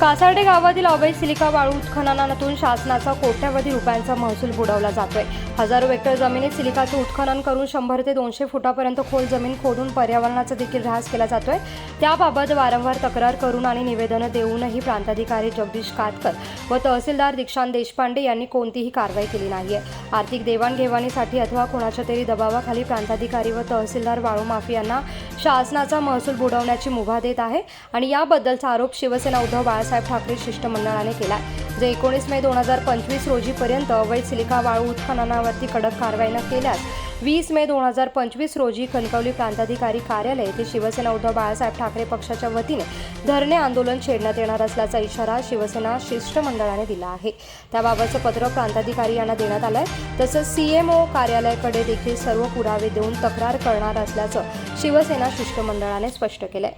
कासार्डे गावातील अवैध सिलिका वाळू उत्खननातून शासनाचा कोट्यवधी रुपयांचा महसूल बुडवला जातोय. हजारो हेक्टर जमिनीत सिलिकाचं उत्खनन करून शंभर ते दोनशे फुटापर्यंत खोल जमीन खोदून पर्यावरणाचा देखील ऱ्हास केला जातोय. त्याबाबत वारंवार तक्रार करून आणि निवेदनं देऊनही प्रांताधिकारी जगदीश कातकर व तहसीलदार दीक्षांत देशपांडे यांनी कोणतीही कारवाई केली नाहीये. आर्थिक देवाणघेवाणीसाठी अथवा कोणाच्या तरी दबावाखाली प्रांताधिकारी व तहसीलदार वाळू माफियांना शासनाचा महसूल बुडवण्याची मुभा देत आहे आणि याबद्दलचा आरोप शिवसेना उद्धव बाळासाहेब ठाकरे शिष्टमंडळाने केला जे एकोणीस मे दोन हजार पंचवीस रोजीपर्यंत अवैध सिलिका वाळू उत्खननावरती कडक कारवाई न केल्यास वीस मे दोन हजार पंचवीस रोजी कणकवली प्रांताधिकारी कार्यालय येथे शिवसेना उद्धव बाळासाहेब ठाकरे पक्षाच्या वतीने धरणे आंदोलन छेडण्यात येणार असल्याचा इशारा शिवसेना शिष्टमंडळाने दिला आहे. त्याबाबतचं पत्र प्रांताधिकारी यांना देण्यात आलंय तसंच सीएमओ कार्यालयाकडे देखील सर्व पुरावे देऊन तक्रार करणार असल्याचं शिवसेना शिष्टमंडळाने स्पष्ट केलंय.